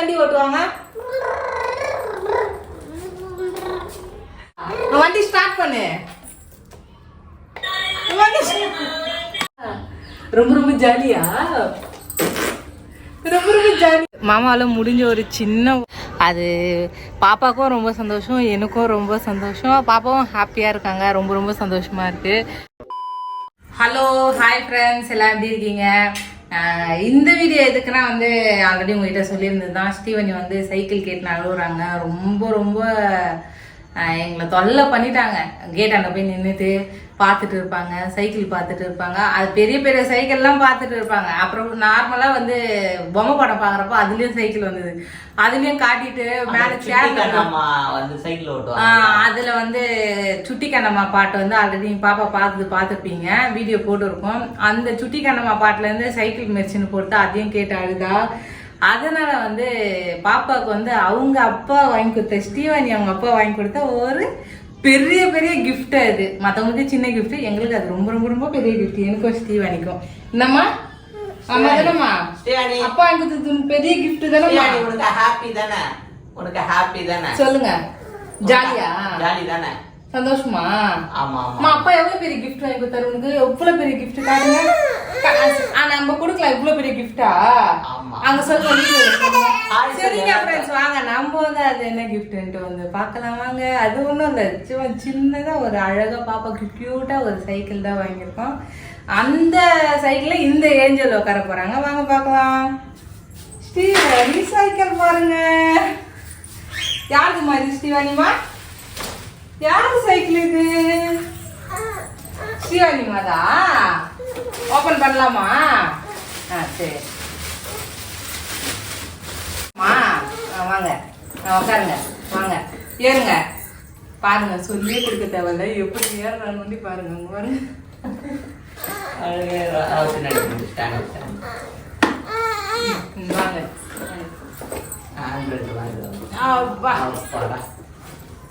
வண்டி ஓட்டுவாங்க? வண்டி ஸ்டார்ட் பண்ணு. ரொம்ப ரொம்ப ஜாலியா ரொம்ப ரொம்ப ஜாலி மாமாவால முடிஞ்ச ஒரு சின்ன அது பாப்பாக்கும் ரொம்ப சந்தோஷம் எனக்கும் ரொம்ப சந்தோஷம். பாப்பாவும் ஹாப்பியா இருக்காங்க ரொம்ப ரொம்ப சந்தோஷமா இருக்கு. ஹலோ ஹாய் ஃப்ரெண்ட்ஸ் எல்லாம் எப்படி இருக்கீங்க? இந்த வீடியோ எதுக்குன்னா வந்து ஆல்ரெடி உங்ககிட்ட சொல்லியிருந்தது தான் ஸ்டீவனி வந்து சைக்கிள் கேட்டுன்னு அழுகுறாங்க ரொம்ப ரொம்ப எங்களை தொல்லை பண்ணிட்டாங்க. கேட் அங்கே போய் நின்றுட்டு பார்த்துட்டு இருப்பாங்க சைக்கிள் பார்த்துட்டு இருப்பாங்க. அது பெரிய பெரிய சைக்கிள்லாம் பார்த்துட்டு இருப்பாங்க. அப்புறம் நார்மலாக வந்து பொம்மை படம் பார்க்குறப்போ அதுலேயும் சைக்கிள் வந்தது. அதுலேயும் காட்டிட்டு மேலே சேர் வந்து சைக்கிள் ஓட்டுவாங்க அதுல வந்து சுட்டி கண்ணம்மா பாட்டு வந்து ஆல்ரெடி பாப்பா பார்த்து பார்த்துருப்பீங்க. வீடியோ போட்டிருக்கோம். அந்த சுட்டி கண்ணம்மா பாட்டுல இருந்து சைக்கிள் மெர்ச்சின்னு போட்டு அதையும் கேட்டு அழுதா அதனால வந்து பாப்பாவுக்கு வந்து அவங்க அப்பா வாங்கி கொடுத்த ஸ்டீவானி அவங்க அப்பா வாங்கி கொடுத்த ஒரு பெரிய பெரிய gift அது மற்றவங்களுக்கு சின்ன gift எங்களுக்கு அது ரொம்ப ரொம்ப ரொம்ப பெரிய gift. எனக்கும் ஸ்டீவானிக்கும். என்னம்மா? ஆமா தானம்மா ஸ்ரீவாணி அப்பா வாங்கி கொடுத்தது பெரிய gift தானம்மா? ஸ்ரீவாணி உனக்கு ஹாப்பி தானே? உனக்கு ஹாப்பி தானே? சொல்லுங்க. ஜாலியா? ஜாலி தானே? சந்தோஷமா? ஆமா அப்பா எவ்வளவு பெரிய கிஃப்ட் வாங்கி கொடுத்தாரு உனக்கு? எவ்வளவு பெரிய கிஃப்ட் காட்டுங்க. நம்ம கொடுக்கலாம் இவ்வளவு பெரிய கிஃப்டா. அங்க சொல்லுங்க சரிங்க வாங்க. ஃப்ரெண்ட்ஸ் வாங்க நம்ம வந்து அது என்ன கிஃப்ட்ன்ட்டு வந்து பார்க்கலாம் வாங்க. அது ஒன்றும் இல்லை சும்மா சின்னதா ஒரு அழகா பாப்பாக்கு கியூட்டா ஒரு சைக்கிள் தான் வாங்கியிருக்கோம். அந்த சைக்கிள்ல இந்த ஏஞ்சல் உட்கார போறாங்க. வாங்க பார்க்கலாம். ஸ்ரீவாணி சைக்கிள் பாருங்க. யாருக்கு மாதிரி ஸ்ரீவாணிமா? யாரு சைக்கிள் இது ஸ்ரீவாணி ஓபன் பண்ணலாமா? ஆ சரி. மா வாங்க. உட்காருங்க. வாங்க. ஏறுங்க. பாருங்க சொல்லியே கொடுக்க தேவையில்ல. எப்படி ஏறுறான்னு பாருங்க பாருங்க. வந்து.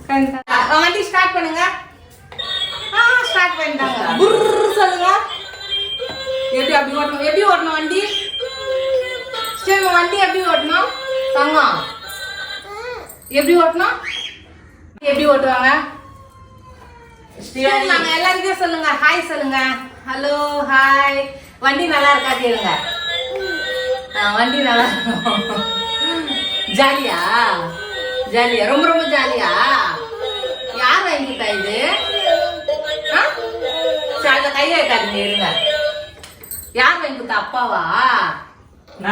கண்டா. ஆ, வண்டி ஸ்டார்ட் பண்ணுங்க. ஆ ஸ்டார்ட் பண்ணிட்டாங்க. சொல்லுங்க. எப்படி அப்படி ஓட்டணும் எப்படி ஓட்டணும் வண்டி? சரி வண்டி எப்படி ஓட்டணும் தங்கம் எப்படி ஓட்டணும் எப்படி ஓட்டுவாங்க? நாங்க எல்லாருக்கும் சொல்லுங்க. ஹாய் சொல்லுங்க. ஹலோ ஹாய் வண்டி நல்லா இருக்கா கேளுங்க. ஆ, வண்டி நல்லா இருக்கும். ஜாலியா? ஜாலியா? ரொம்ப ரொம்ப ஜாலியா? யார் வாங்கிட்டா இது? ஆ? சரி, கையை காட்டுங்க இருங்க. யார் வாங்கி கொடுத்தா அப்பாவா.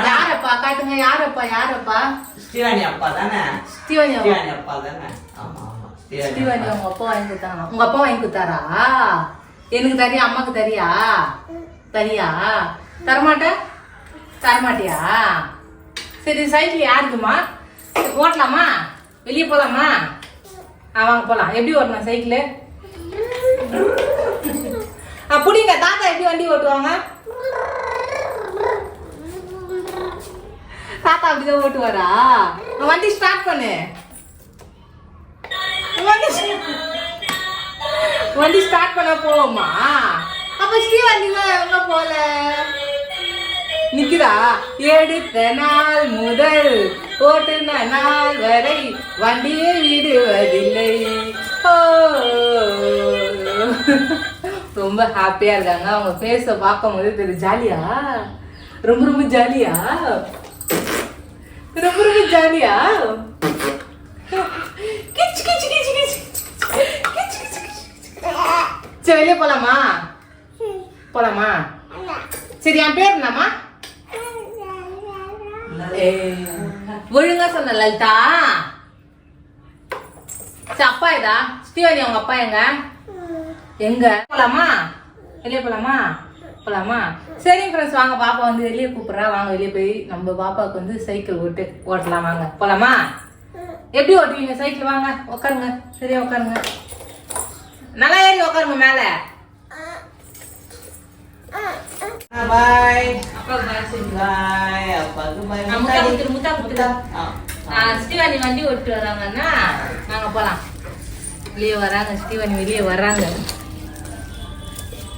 யாரப்பா? காட்டுங்க யாரப்பா யாரப்பா? ஸ்ரீவாணி அப்பா தானே? ஸ்ரீவாணி அப்பா தானே? ஆமா ஆமா ஸ்ரீவாணி. உங்க அப்பா. வாங்கி கொடுத்தாங்க. உங்க அப்பா வாங்கி கொடுத்தாரா? எனக்கு தரியா அம்மாக்கு தரியா? தரியா தரமாட்ட? தரமாட்டியா? சரி சைக்கிள் யாருக்குமா? ஓட்டலாமா? வெளியே போலாமா? ஆ வாங்க போலாம். எப்படி ஓட்டணும் சைக்கிள்? ஆ புடிங்க. தாத்தா எப்படி வண்டி ஓட்டுவாங்க? தாத்தா அப்படிதான் ஓட்டுவாரா? வண்டி ஸ்டார்ட் பண்ணு. வண்டி வண்டி ஸ்டார்ட் பண்ண போவோமா? அப்ப ஸ்ரீ வண்டில எங்க போல. நிக்கிறா எடுத்த நாள் முதல் ஓட்டுன நாள் வரை வண்டியே விடுவதில்லை. ஓ. ரொம்ப ஹாப்பியா இருக்காங்க. அவங்க ஃபேஸ பார்க்கும்போது தெரியும் ஜாலியா? ரொம்ப ரொம்ப ஜாலியா? ரொம்ப ரொம்ப ஜாலியா கிச் கிச் கிச் கிச் கிச் கிச் கிச். சரி வெளியே போலாமா? போலாமா? சரி என் பேர் என்னம்மா? ஒழுங்கா சொன்ன லலிதா. சரி அப்பா இதா? ஸ்ரீவாணி அவங்க அப்பா எங்க? எங்க? போலாமா? வெளியே போலாமா? போலாமா சரிங்க ஃப்ரெண்ட்ஸ் வாங்க பாப்பா வந்து வெளியே கூப்பிடுறா. வாங்க வெளியே போய் நம்ம பாப்பாவுக்கு வந்து சைக்கிள் ஓட்டு ஓட்டலாம் வாங்க. போலாமா? எப்படி ஓட்டுவீங்க? சைக்கிள் வாங்க உட்காருங்க சரியா உட்காருங்க நல்லா ஏறி உட்காருங்க மேல. பாய் பாய் முத்தா முத்தா ஸ்ரீவாணி வண்டி ஓட்டு வராங்கன்னா நாங்க போலாம். வெளியே வராங்க ஸ்ரீவாணி வெளியே வர்றாங்க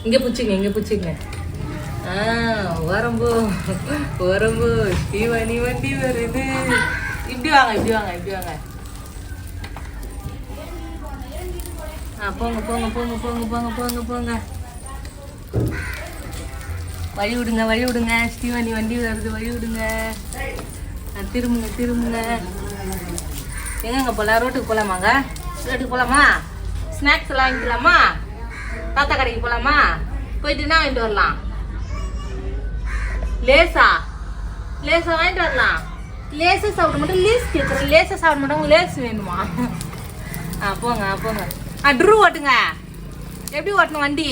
இங்க புச்சுங்க இங்க புச்சுங்க ஆ உரம்பு. தீவனி வண்டி வருது. இப்படி வாங்க இப்படி வாங்க இப்படி வாங்க. ஆ போங்க போங்க போங்க போங்க போங்க போங்க போங்க. வழி விடுங்க வழி விடுங்க. ஸ்ரீவாணி வண்டி வருது வழி விடுங்க. திரும்புங்க திரும்புங்க. எங்கங்க போகலாம் ரோட்டுக்கு போகலாமாங்க ரோட்டுக்கு போகலாமா ஸ்நாக்ஸ் எல்லாம் வாங்கிக்கலாமா? தாத்தா கடைக்கு போகலாமா போயிட்டு என்ன வாங்கிட்டு வரலாம். லேசா? லேசா வாங்கிட்டு வரலாம் லேசா சாப்பிட மாட்டோம் லேஸ் கேட்குறேன் லேசா சாப்பிட மாட்டோம் லேஸ் வேணுமா? ஆ போங்க போங்க. ஆ ட்ரூ ஓட்டுங்க. எப்படி ஓட்டணும் வண்டி?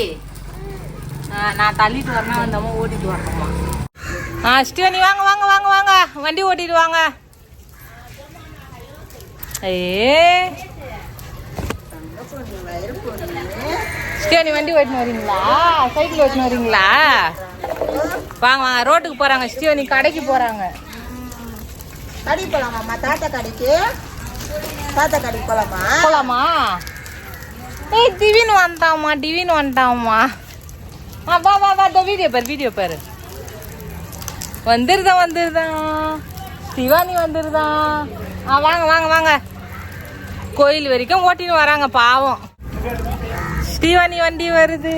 நான் தள்ளிட்டு வரணும் அந்த அம்மா ஓட்டிட்டு வரணுமா? ஆ ஸ்டீவனி வாங்க வாங்க வாங்க வாங்க. வண்டி ஓட்டிட்டு வாங்க. ஏ ஸ்டீவனி வண்டி ஓட்டின்னு வரீங்களா? சைக்கிள் ஓட்டின்னு வரீங்களா? வாங்க வாங்க. ரோட்டுக்கு போறாங்க. ஸ்டீவனி கடைக்கு போறாங்க. கடைக்கு போலாமாம்மா? தாத்தா கடைக்கு? தாத்தா கடைக்கு போலாமா? போலாமா? ஏய் டிவின் வந்துட்டாம்மா டிவின் வந்துட்டாம்மா ஆ வா வா வா. இந்த வீடியோ பாரு வீடியோ பாரு. வந்துருதா வந்துருதா? சிவானி வந்துருதா? ஆ வாங்க வாங்க வாங்க. கோயில் வரைக்கும் ஓட்டின்னு வராங்க பாவம். ஸ்ரீவாணி வண்டி வருது.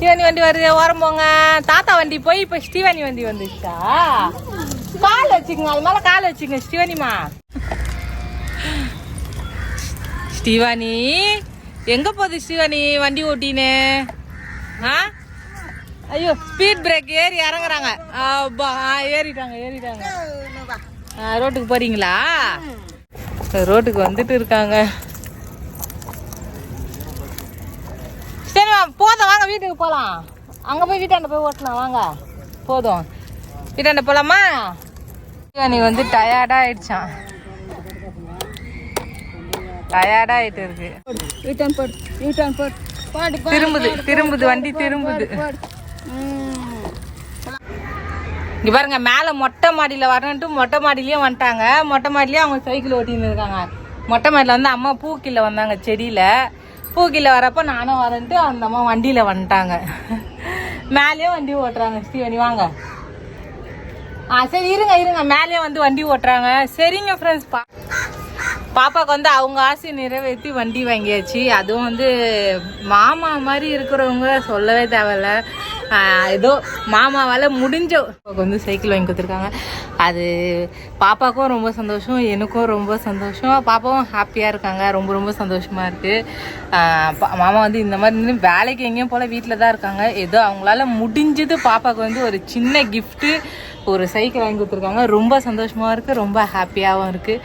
ஸ்ரீவாணி வண்டி வருது ஓரம் போங்க. தாத்தா வண்டி போய் இப்போ ஸ்ரீவாணி வண்டி வந்துச்சா கால் வச்சுக்கோங்க அது மேலே கால் வச்சுக்கோங்க ஸ்ரீவாணிமா ஸ்ரீவாணி எங்க போகுது ஸ்ரீவாணி வண்டி ஓட்டின்னு? ஆ? ஐயோ ஸ்பீட் பிரேக் ஏறி இறங்குறாங்க. அப்பா ஏறிட்டாங்க ஏறிட்டாங்க. ரோட்டுக்கு போறீங்களா? ரோட்டுக்கு வந்துட்டு இருக்காங்க சரிம்மா போதும் வாங்க வீட்டுக்கு போகலாம் அங்கே போய் வீட்டாண்ட போய் ஓட்டலாம் வாங்க. போதும். வீட்டாண்ட போகலாமா நீ வந்து டயர்டாக ஆயிடுச்சான் டயர்டாக ஆயிட்டு இருக்கு. யூட்டன் போடு. யூட்டன் போடு. திரும்புது திரும்புது வண்டி திரும்புது. இங்க பாருங்க மேல மொட்டை மாடியில வரணுன்ட்டு மொட்டை மாடியிலயும் வந்துட்டாங்க. மொட்டை மாடிலயும் அவங்க சைக்கிள் ஓட்டின்னு இருக்காங்க. மொட்டை மாடியில வந்து அம்மா பூக்கில வந்தாங்க செடியில. பூக்கில வரப்போ நானும் வரேன்ட்டு அந்த அம்மா வண்டியில வந்துட்டாங்க. மேலேயே வண்டி ஓட்டுறாங்க. ஸ்ரீவணி வாங்க. ஆ சரி இருங்க இருங்க. மேலேயே வந்து வண்டி ஓட்டுறாங்க. சரிங்க ஃப்ரெண்ட்ஸ் பா பாப்பாவுக்கு வந்து அவங்க ஆசை நிறைவேற்றி வண்டி வாங்கியாச்சு. அதுவும் வந்து மாமா மாதிரி இருக்கிறவங்க சொல்லவே தேவையில்ல. ஏதோ மாமாவால் முடிஞ்ச வந்து சைக்கிள் வாங்கி கொடுத்துருக்காங்க. அது பாப்பாவுக்கும் ரொம்ப சந்தோஷம் எனக்கும் ரொம்ப சந்தோஷம். பாப்பாவும் ஹாப்பியாக இருக்காங்க ரொம்ப ரொம்ப சந்தோஷமாக இருக்குது மாமா வந்து இந்த மாதிரி வேலைக்கு எங்கேயும் போல் வீட்டில் தான் இருக்காங்க. ஏதோ அவங்களால முடிஞ்சது பாப்பாவுக்கு வந்து ஒரு சின்ன கிஃப்ட்டு ஒரு சைக்கிள் வாங்கி கொடுத்துருக்காங்க. ரொம்ப சந்தோஷமாக இருக்குது ரொம்ப ஹாப்பியாகவும் இருக்குது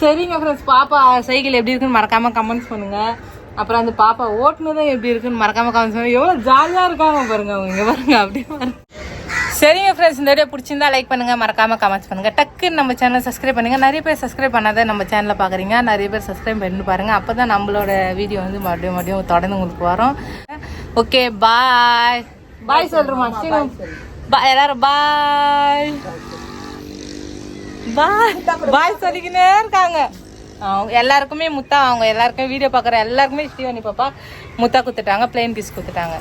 சரிங்க ஃப்ரெண்ட்ஸ் பாப்பா சைக்கிள் எப்படி இருக்குன்னு மறக்காமல் கமெண்ட்ஸ் பண்ணுங்கள் அப்புறம் அந்த பாப்பா ஓட்டுனதும் எப்படி இருக்குன்னு மறக்காம பண்ணுங்க எவ்வளோ ஜாலியாக இருக்காங்க பாருங்க அவங்க. இங்கே பாருங்க அப்படி பாருங்க. சரிங்க ஃப்ரெண்ட்ஸ் இந்த வீடியோ பிடிச்சிருந்தா லைக் பண்ணுங்க. மறக்காம கமெண்ட்ஸ் பண்ணுங்க. டக்குன்னு நம்ம சேனலை சப்ஸ்கிரைப் பண்ணுங்க. நிறைய பேர் சப்ஸ்கிரைப் பண்ணாத நம்ம சேனலை பார்க்குறீங்க நிறைய பேர் சப்ஸ்கிரைப் பண்ணி பாருங்க. அப்போ தான் நம்மளோட வீடியோ வந்து மறுபடியும் மறுபடியும் தொடர்ந்து உங்களுக்கு வரும். ஓகே பாய் பாய் சொல்றோமா பாய் எல்லாரும் பாய் பாய் பாய் சொல்லிக்கினே இருக்காங்க. எல்லாருக்குமே முத்தா அவங்க எல்லாருக்குமே வீடியோ பார்க்குற எல்லாருக்குமே ஸ்ரீவாணி பாப்பா முத்தா கொடுத்துட்டாங்க பிளெயின் பீஸ் கொடுத்துட்டாங்க